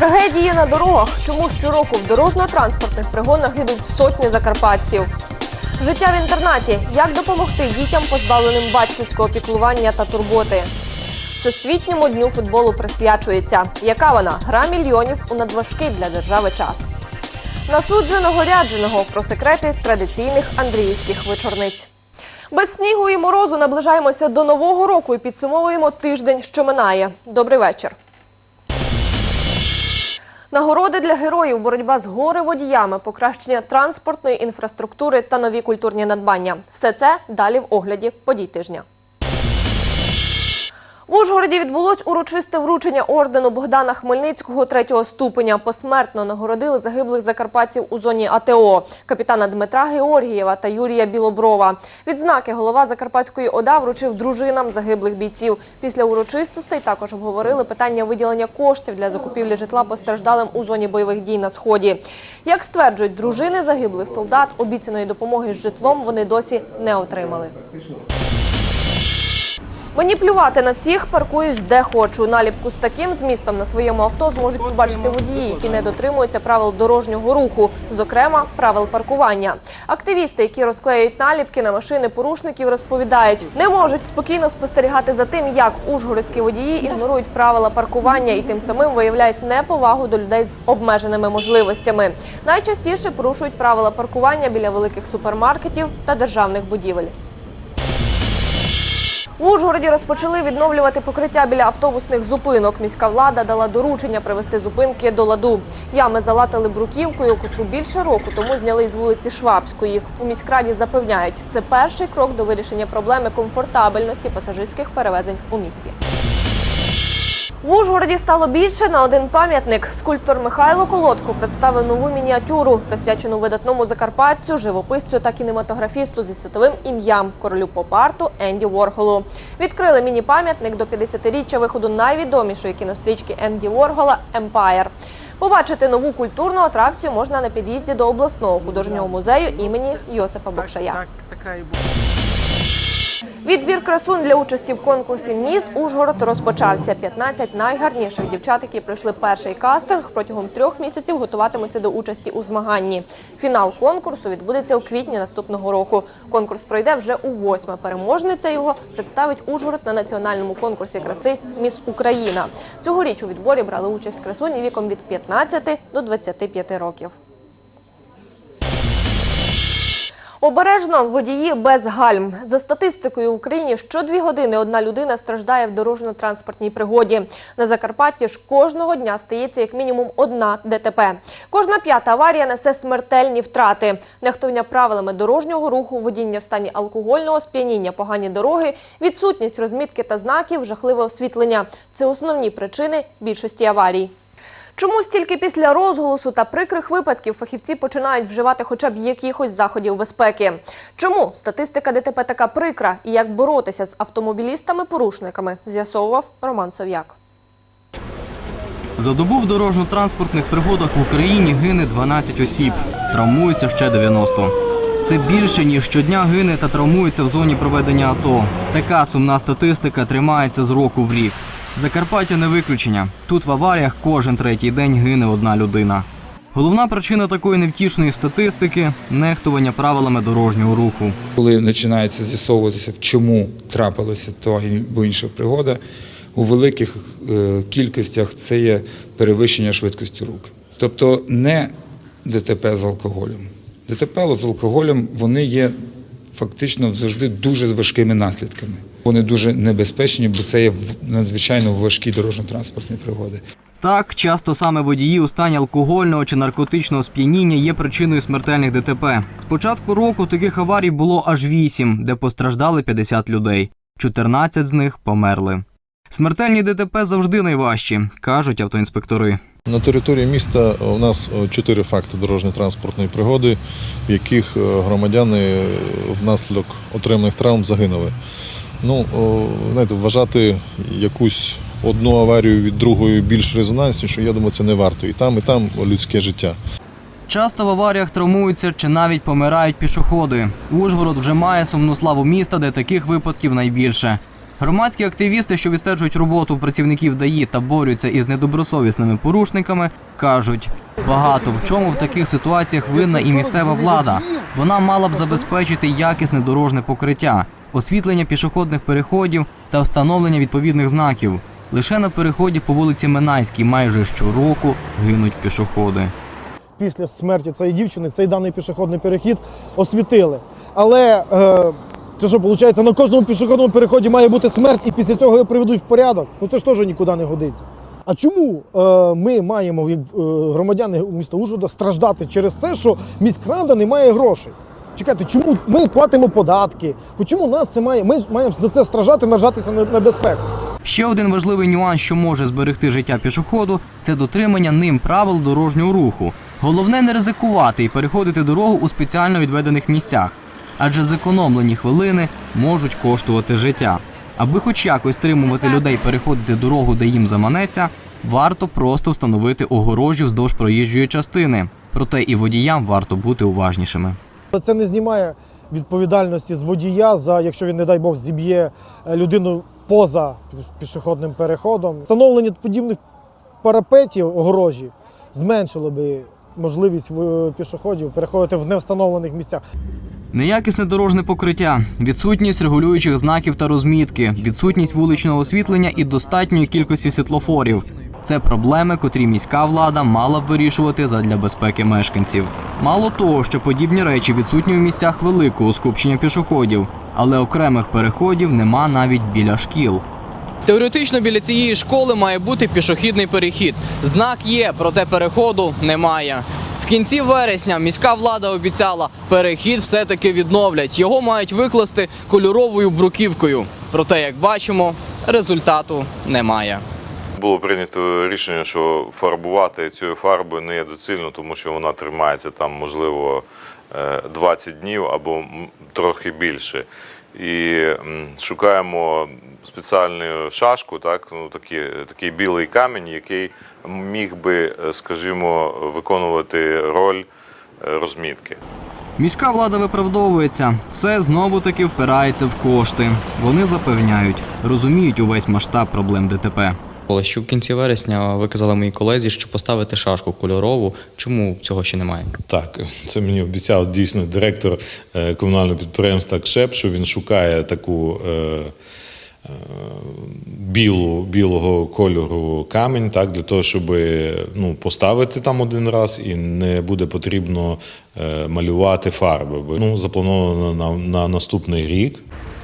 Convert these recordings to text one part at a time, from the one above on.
Трагедії на дорогах. Чому щороку в дорожньо-транспортних пригонах гинуть сотні закарпатців? Життя в інтернаті. Як допомогти дітям, позбавленим батьківського піклування та турботи? Всесвітньому дню футболу присвячується. Яка вона? Гра мільйонів у надважкий для держави час. Насудженого рядженого про секрети традиційних андріївських вечорниць. Без снігу і морозу наближаємося до нового року і підсумовуємо тиждень, що минає. Добрий вечір. Нагороди для героїв, боротьба з горе-водіями, покращення транспортної інфраструктури та нові культурні надбання. Все це далі в огляді подій тижня. В Ужгороді відбулось урочисте вручення ордену Богдана Хмельницького третього ступеня. Посмертно нагородили загиблих закарпатців у зоні АТО капітана Дмитра Георгієва та Юрія Білоброва. Відзнаки голова Закарпатської ОДА вручив дружинам загиблих бійців. Після урочистостей також обговорили питання виділення коштів для закупівлі житла постраждалим у зоні бойових дій на сході. Як стверджують дружини загиблих солдат, обіцяної допомоги з житлом вони досі не отримали. Мені плювати на всіх, паркуюсь де хочу. Наліпку з таким змістом на своєму авто зможуть побачити водії, які не дотримуються правил дорожнього руху, зокрема правил паркування. Активісти, які розклеюють наліпки на машини порушників, розповідають, не можуть спокійно спостерігати за тим, як ужгородські водії ігнорують правила паркування і тим самим виявляють неповагу до людей з обмеженими можливостями. Найчастіше порушують правила паркування біля великих супермаркетів та державних будівель. В Ужгороді розпочали відновлювати покриття біля автобусних зупинок. Міська влада дала доручення привести зупинки до ладу. Ями залатали бруківкою, котру більше року тому зняли з вулиці Швабської. У міськраді запевняють, це перший крок до вирішення проблеми комфортабельності пасажирських перевезень у місті. В Ужгороді стало більше на один пам'ятник. Скульптор Михайло Колодко представив нову мініатюру, присвячену видатному закарпатцю, живописцю та кінематографісту зі світовим ім'ям королю поп-арту Енді Ворголу. Відкрили міні-пам'ятник до 50-річчя виходу найвідомішої кінострічки Енді Воргола Емпайр. Побачити нову культурну атракцію можна на під'їзді до обласного художнього музею імені Йосипа Бокшая. Відбір красунь для участі в конкурсі Міс Ужгород розпочався. 15 найгарніших дівчат, які пройшли перший кастинг, протягом трьох місяців готуватимуться до участі у змаганні. Фінал конкурсу відбудеться у квітні наступного року. Конкурс пройде вже у восьме. Переможниця його представить Ужгород на національному конкурсі краси Міс Україна. Цьогоріч у відборі брали участь красуні віком від 15 до 25 років. Обережно водії без гальм. За статистикою в Україні що дві години одна людина страждає в дорожньо-транспортній пригоді. На Закарпатті ж кожного дня стається як мінімум одна ДТП. Кожна п'ята аварія несе смертельні втрати. Нехтування правилами дорожнього руху, водіння в стані алкогольного сп'яніння, погані дороги, відсутність розмітки та знаків, жахливе освітлення – це основні причини більшості аварій. Чому стільки після розголосу та прикрих випадків фахівці починають вживати хоча б якихось заходів безпеки? Чому статистика ДТП така прикра і як боротися з автомобілістами-порушниками, з'ясовував Роман Сов'як. За добу в дорожньо-транспортних пригодах в Україні гине 12 осіб, травмується ще 90. Це більше ніж щодня гине та травмується в зоні проведення АТО. Така сумна статистика тримається з року в рік. Закарпаття не виключення. Тут в аваріях кожен третій день гине одна людина. Головна причина такої невтішної статистики нехтування правилами дорожнього руху. Коли починається з'ясовуватися, в чому трапилася та або інша пригода, у великих е, кількостях це є перевищення швидкості рук. Тобто не ДТП з алкоголем. ДТП з алкоголем вони є фактично завжди дуже з важкими наслідками. Вони дуже небезпечні, бо це є надзвичайно важкі дорожньо-транспортні пригоди. Так, часто саме водії у стані алкогольного чи наркотичного сп'яніння є причиною смертельних ДТП. З початку року таких аварій було аж 8, де постраждали 50 людей. 14 з них померли. Смертельні ДТП завжди найважчі, кажуть автоінспектори. На території міста у нас е, чотири факти дорожньо-транспортної пригоди, в яких е, громадяни е, внаслідок отриманих травм загинули. Ну, о, знаєте, вважати якусь одну аварію від другої більш резонанснішою, я думаю, це не варто. І там, і там людське життя. Часто в аваріях травмуються чи навіть помирають пішоходи. Ужгород вже має сумну славу міста, де таких випадків найбільше. Громадські активісти, що відстежують роботу працівників ДАІ та борються із недобросовісними порушниками, кажуть, багато в чому в таких ситуаціях винна і місцева влада. Вона мала б забезпечити якісне дорожне покриття, освітлення пішохідних переходів та встановлення відповідних знаків. Лише на переході по вулиці Минайській майже щороку гинуть пішоходи. після смерті цієї дівчини цей даний пішохідний перехід освітили. Але е, це що, виходить, на кожному пішохідному переході має бути смерть, і після цього його приведуть в порядок. Ну це ж теж нікуди не годиться. А чому е, ми маємо, як е, громадяни міста Ужгорода, страждати через це, що міськрада не має грошей? Чекайте, чому ми платимо податки? Чому нас це має? Ми маємо за це страждати, нажатися на, на безпеку. Ще один важливий нюанс, що може зберегти життя пішоходу, це дотримання ним правил дорожнього руху. Головне не ризикувати і переходити дорогу у спеціально відведених місцях, адже зекономлені хвилини можуть коштувати життя. Аби хоч якось стримувати людей переходити дорогу, де їм заманеться, варто просто встановити огорожі вздовж проїжджої частини. Проте і водіям варто бути уважнішими. Це не знімає відповідальності з водія за якщо він, не дай Бог, зіб'є е, людину поза пішохідним переходом. Встановлення подібних парапетів огорожі зменшило би можливість е, пішоходів переходити в невстановлених місцях. Неякісне дорожне покриття, відсутність регулюючих знаків та розмітки, відсутність вуличного освітлення і достатньої кількості світлофорів. Це проблеми, котрі міська влада мала б вирішувати задля безпеки мешканців. Мало того, що подібні речі відсутні у місцях великого скупчення пішоходів, але окремих переходів нема навіть біля шкіл. Теоретично біля цієї школи має бути пішохідний перехід. Знак є, проте переходу немає. В кінці вересня міська влада обіцяла, перехід все-таки відновлять. Його мають викласти кольоровою бруківкою. Проте, як бачимо, результату немає. Було прийнято рішення, що фарбувати цією фарбою не є доцільно, тому що вона тримається там, можливо, е, 20 днів або трохи більше. І шукаємо спеціальну шашку, так, ну, такий, такий білий камінь, який міг би, е, скажімо, виконувати роль е, розмітки. Міська влада виправдовується, все знову таки впирається в кошти. Вони запевняють, розуміють увесь масштаб проблем ДТП. Що в кінці вересня ви казали моїй колезі, що поставити шашку кольорову. Чому цього ще немає? Так, це мені обіцяв дійсно директор е, комунального підприємства КШЕП, що він шукає таку е, е, білу, білого кольору камінь, так, для того, щоб ну, поставити там один раз і не буде потрібно малювати фарби. Ну, заплановано на, на наступний рік.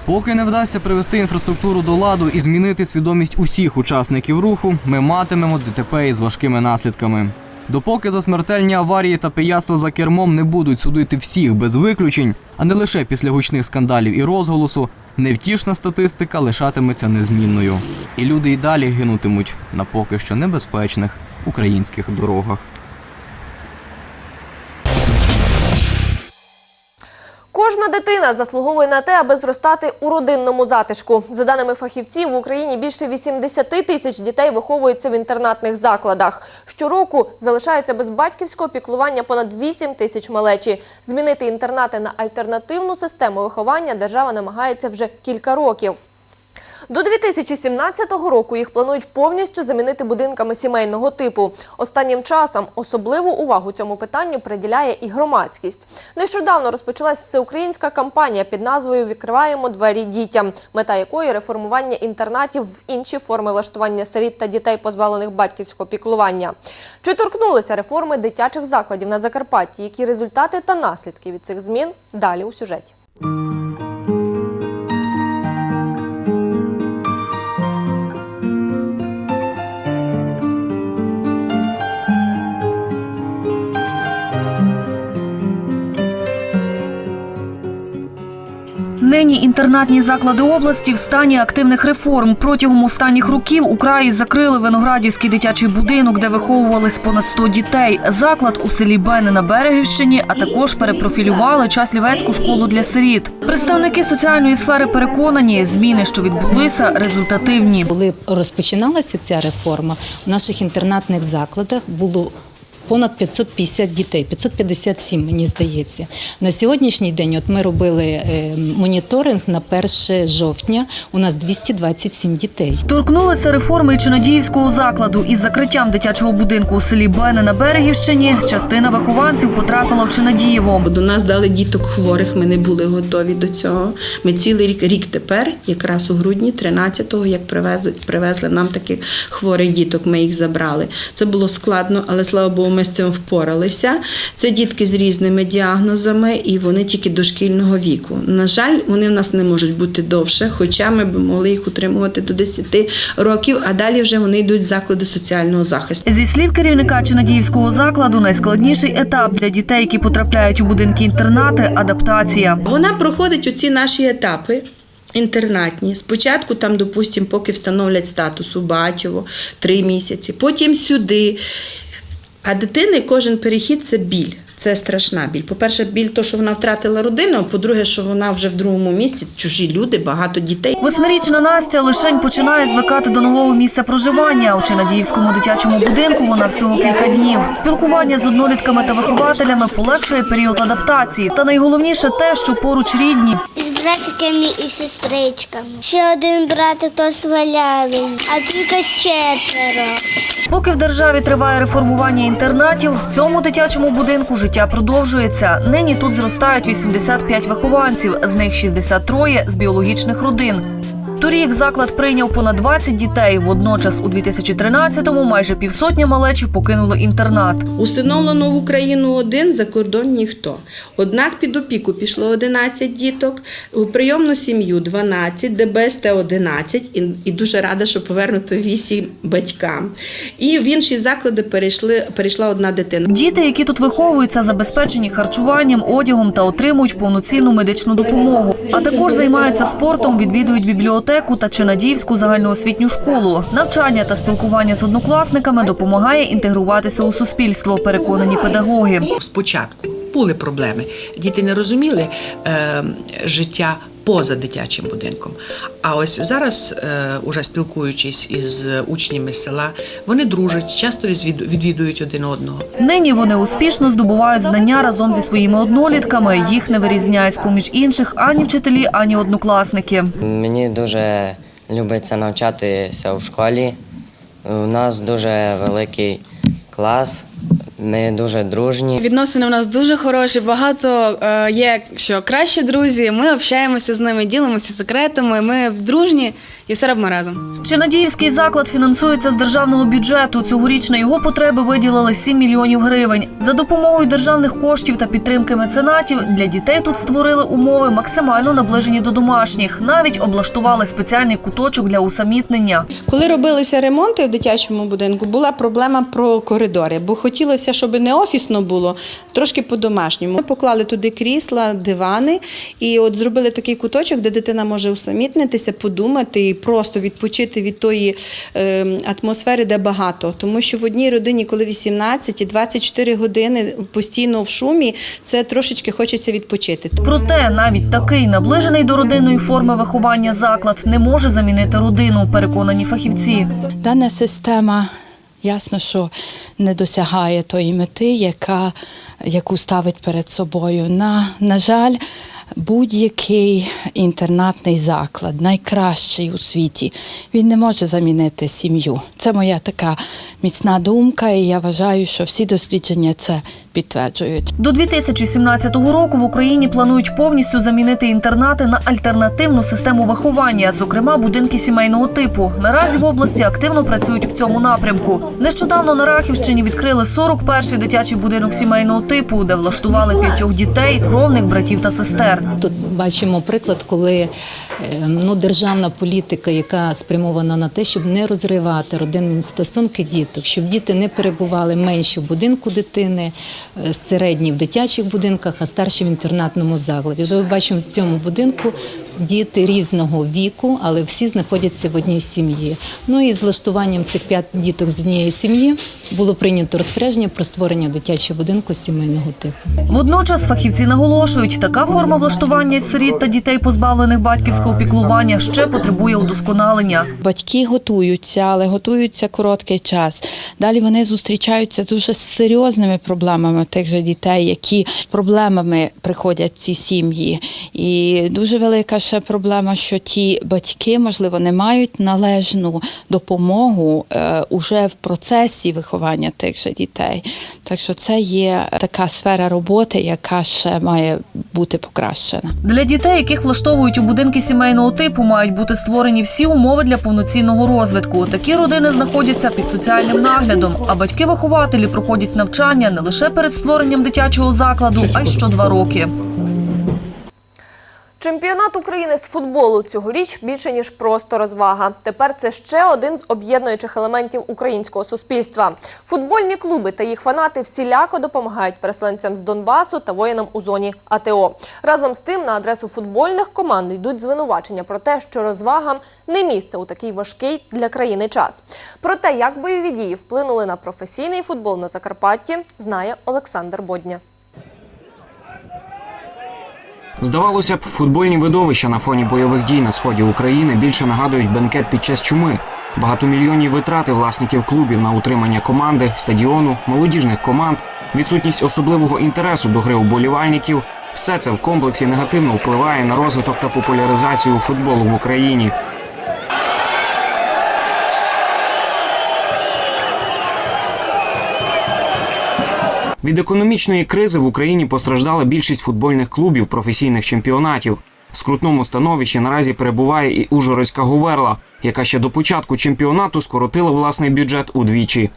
Поки не вдасться привести інфраструктуру до ладу і змінити свідомість усіх учасників руху, ми матимемо ДТП із важкими наслідками. Допоки за смертельні аварії та пияцтво за кермом не будуть судити всіх без виключень, а не лише після гучних скандалів і розголосу, невтішна статистика лишатиметься незмінною. І люди й далі гинутимуть на поки що небезпечних українських дорогах. Кожна дитина заслуговує на те, аби зростати у родинному затишку. За даними фахівців, в Україні більше 80 тисяч дітей виховуються в інтернатних закладах. Щороку залишається без батьківського піклування понад 8 тисяч малечі. Змінити інтернати на альтернативну систему виховання держава намагається вже кілька років. До 2017 року їх планують повністю замінити будинками сімейного типу. Останнім часом особливу увагу цьому питанню приділяє і громадськість. Нещодавно розпочалась всеукраїнська кампанія під назвою Відкриваємо двері дітям, мета якої реформування інтернатів в інші форми влаштування сиріт та дітей, позбавлених батьківського піклування. Чи торкнулися реформи дитячих закладів на Закарпатті? Які результати та наслідки від цих змін далі у сюжеті? Нині інтернатні заклади області в стані активних реформ. Протягом останніх років у краї закрили Виноградівський дитячий будинок, де виховувались понад 100 дітей. Заклад у селі Бени на Берегівщині, а також перепрофілювали Часлівецьку школу для сиріт. Представники соціальної сфери переконані, зміни, що відбулися, результативні. Коли розпочиналася ця реформа, в наших інтернатних закладах було понад 550 дітей, 557, мені здається. На сьогоднішній день, от ми робили е, моніторинг на 1 жовтня. У нас 227 дітей. Торкнулися реформи і Чинадіївського закладу. Із закриттям дитячого будинку у селі Бене на Берегівщині частина вихованців потрапила в Чинадієво. До нас дали діток хворих, ми не були готові до цього. Ми цілий рік, рік тепер, якраз у грудні 13-го, як привезли, привезли нам таких хворих діток, ми їх забрали. Це було складно, але слава Богу, ми з цим впоралися. Це дітки з різними діагнозами, і вони тільки дошкільного віку. На жаль, вони в нас не можуть бути довше, хоча ми б могли їх утримувати до 10 років, а далі вже вони йдуть в заклади соціального захисту. Зі слів керівника Чинадіївського закладу, найскладніший етап для дітей, які потрапляють у будинки інтернати адаптація. Вона проходить оці наші етапи. Інтернатні. Спочатку там, допустимо, поки встановлять статус у Батьово, три місяці, потім сюди. А дитини кожен перехід це біль. Це страшна біль. По-перше, біль, то, що вона втратила родину, по-друге, що вона вже в другому місці, чужі люди, багато дітей. Восьмирічна Настя лишень починає звикати до нового місця проживання. У Чинадіївському дитячому будинку вона всього кілька днів. Спілкування з однолітками та вихователями полегшує період адаптації. Та найголовніше те, що поруч рідні. Братиками і сестричками. Ще один братик то свалявий, а тільки четверо. Поки в державі триває реформування інтернатів, в цьому дитячому будинку життя продовжується. Нині тут зростають 85 вихованців, з них 63 з біологічних родин. Торік заклад прийняв понад 20 дітей. Водночас, у 2013-му майже півсотні малечі покинули інтернат. Усиновлено в Україну один, за кордон ніхто. Однак під опіку пішло 11 діток, у прийомну сім'ю 12, ДБСТ 11, і, і дуже рада, що повернуто 8 батькам. І в інші заклади перейшли, перейшла одна дитина. Діти, які тут виховуються, забезпечені харчуванням, одягом та отримують повноцінну медичну допомогу. А також займаються спортом, відвідують бібліотеку та Чинадіївську загальноосвітню школу. Навчання та спілкування з однокласниками допомагає інтегруватися у суспільство, переконані педагоги. Спочатку були проблеми. Діти не розуміли е, життя поза дитячим будинком. А ось зараз, е, уже спілкуючись із учнями села, вони дружать, часто відвідують один одного. Нині вони успішно здобувають знання разом зі своїми однолітками. Їх не вирізняють з поміж інших ані вчителі, ані однокласники. Мені дуже любиться навчатися в школі. У нас дуже великий клас, ми дуже дружні. Відносини у нас дуже хороші. Багато е, є що кращі друзі. Ми общаємося з ними, ділимося секретами. Ми дружні і все робимо разом. Чинадіївський заклад фінансується з державного бюджету. Цьогоріч на його потреби виділили 7 мільйонів гривень. За допомогою державних коштів та підтримки меценатів для дітей тут створили умови максимально наближені до домашніх. Навіть облаштували спеціальний куточок для усамітнення. Коли робилися ремонти в дитячому будинку, була проблема про коридори, бо хотілося, щоб не офісно було, трошки по-домашньому. Ми поклали туди крісла, дивани, і от зробили такий куточок, де дитина може усамітнитися, подумати і просто відпочити від тої е, атмосфери, де багато. Тому що в одній родині, коли 18 і 24 години постійно в шумі, це трошечки хочеться відпочити. Проте навіть такий наближений до родинної форми виховання заклад не може замінити родину, переконані фахівці. Дана система. Ясно, що не досягає тої мети, яка, яку ставить перед собою. На, на жаль, будь-який інтернатний заклад, найкращий у світі, він не може замінити сім'ю. Це моя така міцна думка, і я вважаю, що всі дослідження це підтверджують. До 2017 року в Україні планують повністю замінити інтернати на альтернативну систему виховання, зокрема будинки сімейного типу. Наразі в області активно працюють в цьому напрямку. Нещодавно на Рахівщині відкрили 41-й дитячий будинок сімейного типу, де влаштували п'ятьох дітей, кровних братів та сестер. Тут бачимо приклад, коли е, ну, державна політика, яка спрямована на те, щоб не розривати родинні стосунки діток, щоб діти не перебували менші в будинку дитини, середні в дитячих будинках, а старші в інтернатному закладі. Тобто Ми бачимо в цьому будинку діти різного віку, але всі знаходяться в одній сім'ї. Ну і з влаштуванням цих п'ять діток з однієї сім'ї було прийнято розпорядження про створення дитячого будинку сімейного типу. Водночас фахівці наголошують, така форма влаштування сиріт та дітей, позбавлених батьківського піклування, ще потребує удосконалення. Батьки готуються, але готуються короткий час. Далі вони зустрічаються дуже з серйозними проблемами тих же дітей, які з проблемами приходять в ці сім'ї. І дуже велика ще проблема, що ті батьки, можливо, не мають належну допомогу е, уже в процесі виховання тих же дітей. Так що це є така сфера роботи, яка ще має бути покращена. Для дітей, яких влаштовують у будинки сімейного типу, мають бути створені всі умови для повноцінного розвитку. Такі родини знаходяться під соціальним наглядом, а батьки-вихователі проходять навчання не лише перед створенням дитячого закладу, а й що два роки. Чемпіонат України з футболу цьогоріч більше ніж просто розвага. Тепер це ще один з об'єднуючих елементів українського суспільства. Футбольні клуби та їх фанати всіляко допомагають переселенцям з Донбасу та воїнам у зоні АТО. Разом з тим на адресу футбольних команд йдуть звинувачення про те, що розвагам не місце у такий важкий для країни час. Про те, як бойові дії вплинули на професійний футбол на Закарпатті, знає Олександр Бодня. Здавалося б, футбольні видовища на фоні бойових дій на сході України більше нагадують бенкет під час чуми. Багатомільйонні витрати власників клубів на утримання команди, стадіону, молодіжних команд, відсутність особливого інтересу до гри уболівальників все це в комплексі негативно впливає на розвиток та популяризацію футболу в Україні. Від економічної кризи в Україні постраждала більшість футбольних клубів професійних чемпіонатів. В скрутному становищі наразі перебуває і Ужгородська Говерла, яка ще до початку чемпіонату скоротила власний бюджет удвічі.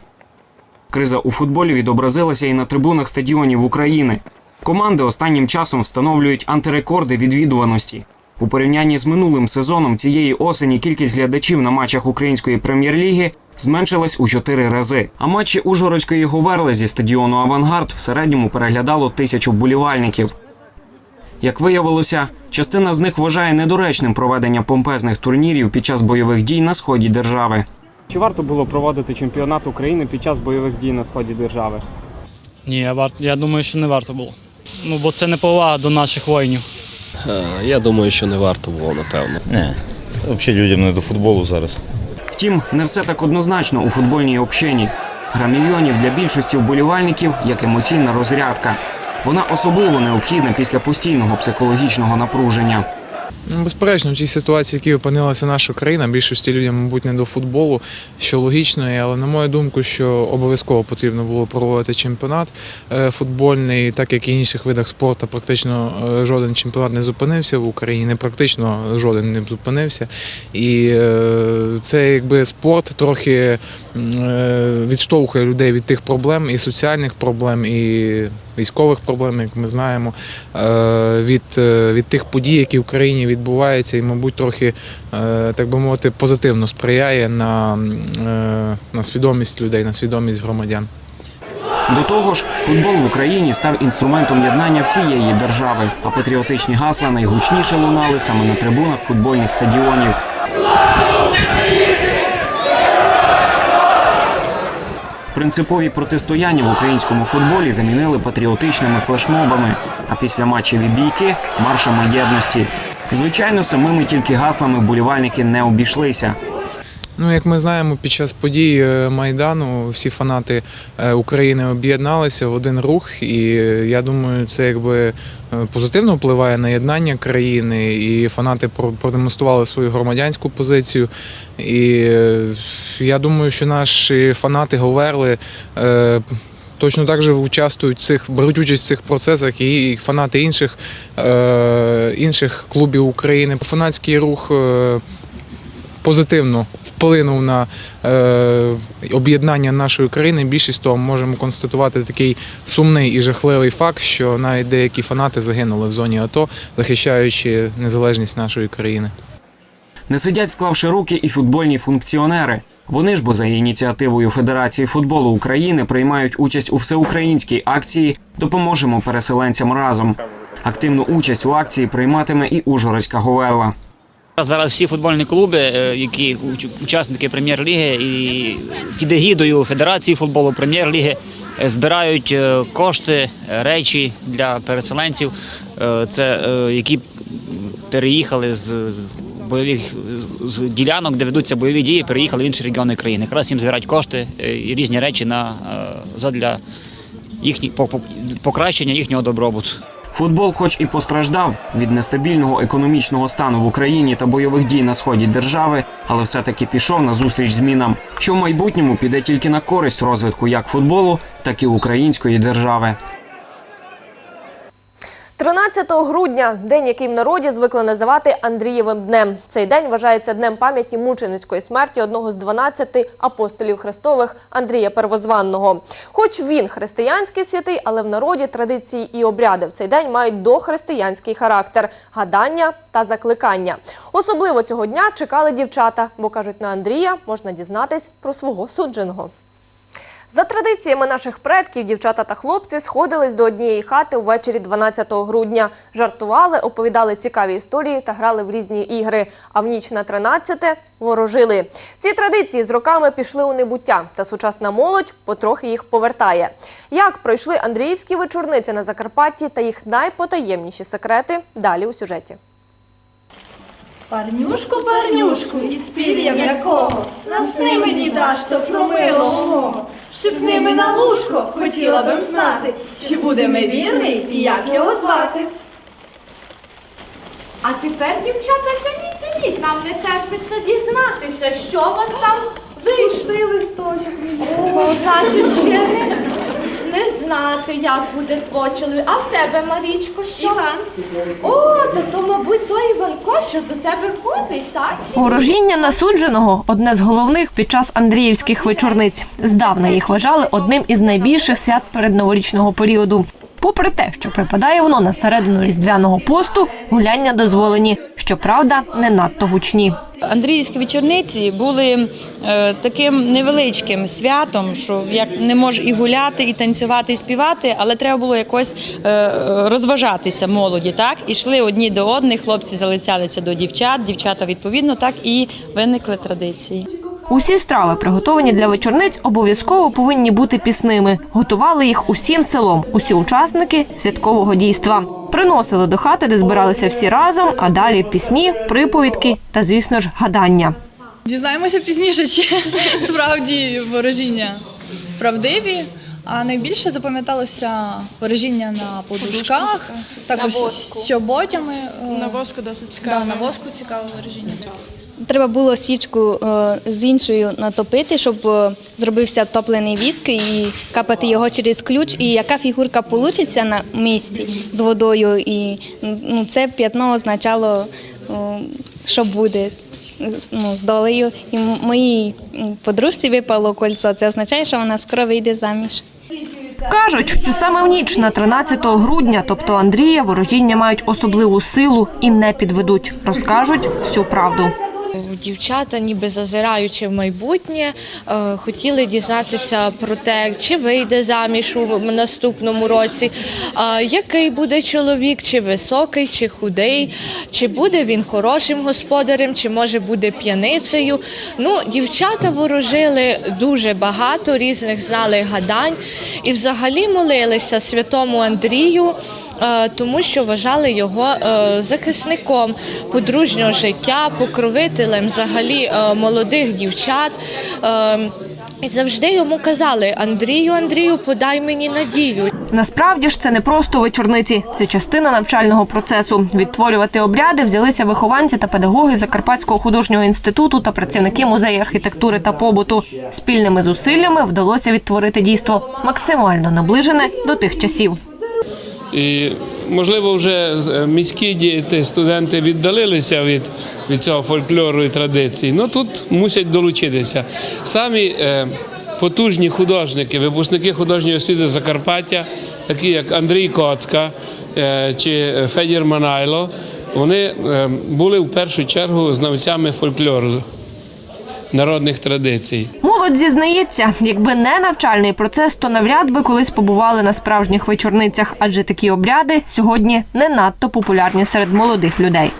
Криза у футболі відобразилася і на трибунах стадіонів України. Команди останнім часом встановлюють антирекорди відвідуваності. У порівнянні з минулим сезоном цієї осені кількість глядачів на матчах української прем'єр-ліги зменшилась у чотири рази. А матчі Ужгородської Говерли зі стадіону Авангард в середньому переглядало тисячу вболівальників. Як виявилося, частина з них вважає недоречним проведення помпезних турнірів під час бойових дій на сході держави. Чи варто було проводити чемпіонат України під час бойових дій на сході держави? Ні, я, вар... я думаю, що не варто було. Ну, бо це не повага до наших воїнів. Е, Я думаю, що не варто було, напевно. Не, взагалі людям не до футболу зараз. Втім, не все так однозначно у футбольній общині. Гра мільйонів для більшості вболівальників як емоційна розрядка. Вона особливо необхідна після постійного психологічного напруження. Ну, Безперечно, в тій ситуації, в якій опинилася наша країна, більшості людям, мабуть, не до футболу, що логічно, але на мою думку, що обов'язково потрібно було проводити чемпіонат е, футбольний, так як і в інших видах спорту, практично е, жоден чемпіонат не зупинився в Україні, не практично жоден не зупинився. І е, це якби спорт трохи відштовхує людей від тих проблем і соціальних проблем, і військових проблем, як ми знаємо, е, від, е, від тих подій, які в країні відбуваються, і, мабуть, трохи, е, так би мовити, позитивно сприяє на, на свідомість людей, на свідомість громадян. До того ж, футбол в Україні став інструментом єднання всієї держави, а патріотичні гасла найгучніше лунали саме на трибунах футбольних стадіонів. Принципові протистояння в українському футболі замінили патріотичними флешмобами, а після матчів і бійки маршами єдності. Звичайно, самими тільки гаслами болівальники не обійшлися. Ну, як ми знаємо, під час подій е, Майдану всі фанати е, України об'єдналися в один рух, і е, я думаю, це якби позитивно впливає на єднання країни, і фанати продемонстрували свою громадянську позицію. І я думаю, що наші фанати Говерли. Точно так же участвують в цих, беруть участь в цих процесах і фанати інших, е, інших клубів України. Фанатський рух позитивно вплинув на е, об'єднання нашої країни. Більшість того можемо констатувати такий сумний і жахливий факт, що навіть деякі фанати загинули в зоні АТО, захищаючи незалежність нашої країни. Не сидять, склавши руки, і футбольні функціонери. Вони ж бо за ініціативою Федерації футболу України приймають участь у всеукраїнській акції Допоможемо переселенцям разом. Активну участь у акції прийматиме і Ужгородська Говерла. Зараз всі футбольні клуби, е, які учасники прем'єр-ліги і під егідою Федерації футболу прем'єр-ліги е, збирають е, кошти, речі для переселенців, це які переїхали з бойових з ділянок, де ведуться бойові дії, переїхали в інші регіони країни. Якраз їм збирають кошти і різні речі на задля їхні по- по- покращення їхнього добробуту. Футбол, хоч і постраждав від нестабільного економічного стану в Україні та бойових дій на сході держави, але все-таки пішов на зустріч змінам, що в майбутньому піде тільки на користь розвитку як футболу, так і української держави. 13 грудня день, який в народі звикли називати Андрієвим днем. Цей день вважається днем пам'яті мученицької смерті одного з 12 апостолів Христових Андрія Первозванного. Хоч він християнський святий, але в народі традиції і обряди в цей день мають дохристиянський характер гадання та закликання. Особливо цього дня чекали дівчата, бо кажуть, на Андрія можна дізнатись про свого судженого. За традиціями наших предків, дівчата та хлопці сходились до однієї хати увечері 12 грудня. Жартували, оповідали цікаві історії та грали в різні ігри. А в ніч на 13 ворожили. Ці традиції з роками пішли у небуття, та сучасна молодь потрохи їх повертає. Як пройшли Андріївські вечорниці на Закарпатті та їх найпотаємніші секрети далі у сюжеті. Парнюшку, парнюшку, із пір'ям якого Насни мені даш то про милого мого. Шипни ми на вушко, хотіла би знати, чи буде ми вірний і як його звати. А тепер, дівчата, тяніть, тяніть, нам не терпиться дізнатися, що у вас там вийшло. листочок О, значить, ще не, не знати, як буде твій чоловік. А в тебе, Марічко, що? Іван. О, та то, мабуть, той Іванко, що до тебе ходить, так? Ворожіння насудженого одне з головних під час Андріївських вечорниць. Здавна їх вважали одним із найбільших свят передноворічного періоду. Попри те, що припадає воно на середину різдвяного посту, гуляння дозволені, щоправда, не надто гучні. Андріївські вечорниці були е, таким невеличким святом, що як не може і гуляти, і танцювати, і співати, але треба було якось е, розважатися молоді. Так і йшли одні до одних, хлопці залицялися до дівчат, дівчата відповідно, так і виникли традиції. Усі страви, приготовані для вечорниць, обов'язково повинні бути пісними. Готували їх усім селом, усі учасники святкового дійства. Приносили до хати, де збиралися всі разом, а далі пісні, приповідки та, звісно ж, гадання. Дізнаємося пізніше, чи справді ворожіння правдиві. А найбільше запам'яталося ворожіння на подушках, також чоботями. е, На воску досить цікаве. Да, на воску цікаве ворожіння. Треба було свічку е, з іншою натопити, щоб е, зробився топлений віск і капати його через ключ. І яка фігурка вийде на місці з водою, і ну, це п'ятно означало, е, що буде ну, з долею. І моїй подружці випало кольцо. Це означає, що вона скоро вийде заміж. Кажуть, що саме в ніч на 13 грудня, тобто Андрія, ворожіння мають особливу силу і не підведуть. Розкажуть всю правду. Дівчата, ніби зазираючи в майбутнє, е, хотіли дізнатися про те, чи вийде заміж у наступному році, е, який буде чоловік, чи високий, чи худий, чи буде він хорошим господарем, чи може буде п'яницею. Ну, дівчата ворожили дуже багато різних знали гадань і взагалі молилися святому Андрію. Е, Тому що вважали його е, захисником подружнього життя, покровителем взагалі е, молодих дівчат. І завжди йому казали: Андрію, Андрію, подай мені надію. Насправді ж це не просто вечорниці, це частина навчального процесу. Відтворювати обряди взялися вихованці та педагоги Закарпатського художнього інституту та працівники музею архітектури та побуту. Спільними зусиллями вдалося відтворити дійство максимально наближене до тих часів. І, можливо, вже е, міські діти, студенти віддалилися від, від цього фольклору і традицій. Ну тут мусять долучитися. Самі е, потужні художники, випускники художньої освіти Закарпаття, такі як Андрій Коцка е, чи Федір Манайло, вони е, були в першу чергу знавцями фольклору. Народних традицій. Молодь зізнається, якби не навчальний процес, то навряд би колись побували на справжніх вечорницях, адже такі обряди сьогодні не надто популярні серед молодих людей.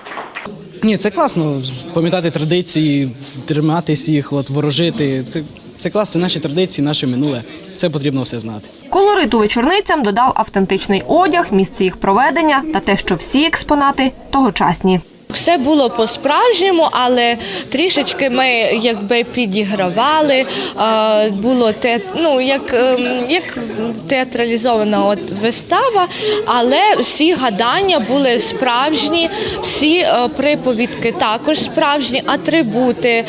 Ні, це класно пам'ятати традиції, триматись їх, от ворожити. Це, це клас, це наші традиції, наше минуле. Це потрібно все знати. Колориту вечорницям додав автентичний одяг, місце їх проведення та те, що всі експонати тогочасні. Все було по-справжньому, але трішечки ми якби підігравали. Було те, ну як, ем, як театралізована от вистава, але всі гадання були справжні, всі е, приповідки також справжні, атрибути, е,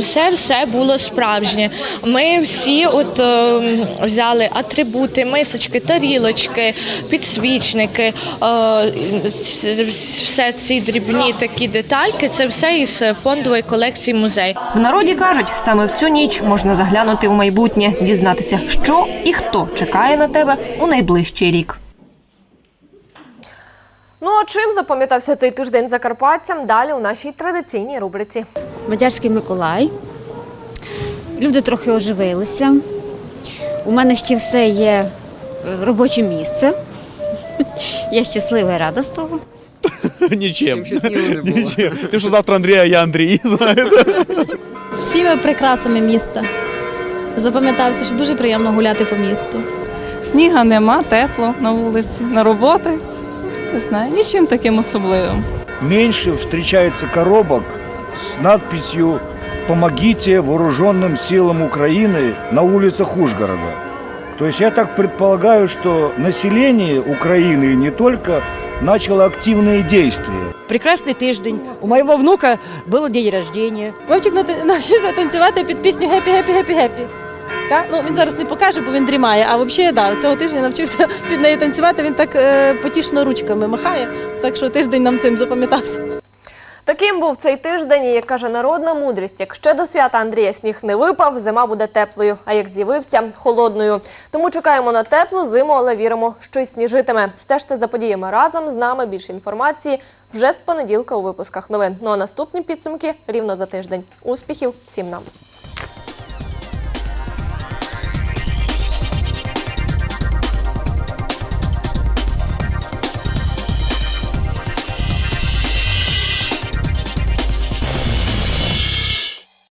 все все було справжнє. Ми всі от ем, взяли атрибути, мисочки, тарілочки, підсвічники, е, все ці дрібні такі детальки. Це все із фондової колекції музею. В народі кажуть, саме в цю ніч можна заглянути у майбутнє, дізнатися, що і хто чекає на тебе у найближчий рік. Ну а чим запам'ятався цей тиждень закарпатцям? Далі у нашій традиційній рубриці. Мадярський Миколай. Люди трохи оживилися. У мене ще все є е, робоче місце. Я щаслива і рада з того. Нічим. Нічим. Ти що завтра Андрій, а я Андрій. Знаєте? всіми прикрасами міста. Запам'ятався, що дуже приємно гуляти по місту. Сніга нема, тепло на вулиці, на роботи. Не знаю, нічим таким особливим. Меньше встречается коробок с надписью «Помогите вооруженным силам Украины» на улицах Ужгорода. То есть я так предполагаю, что население Украины не только начало активные действия. Прекрасний тиждень. У моєго внука було день рождения. Вовчик навчився танцювати під пісню «Гепі, гепі, гепі, гепі». Так? Ну, він зараз не покаже, бо він дрімає. А взагалі, да, цього тижня навчився під нею танцювати. Він так е, потішно ручками махає. Так що тиждень нам цим запам'ятався. Таким був цей тиждень, і як каже народна мудрість, як ще до свята Андрія сніг не випав, зима буде теплою, а як з'явився холодною. Тому чекаємо на теплу зиму, але віримо, що й сніжитиме. Стежте за подіями разом з нами. Більше інформації вже з понеділка у випусках новин. Ну а наступні підсумки рівно за тиждень. Успіхів всім нам!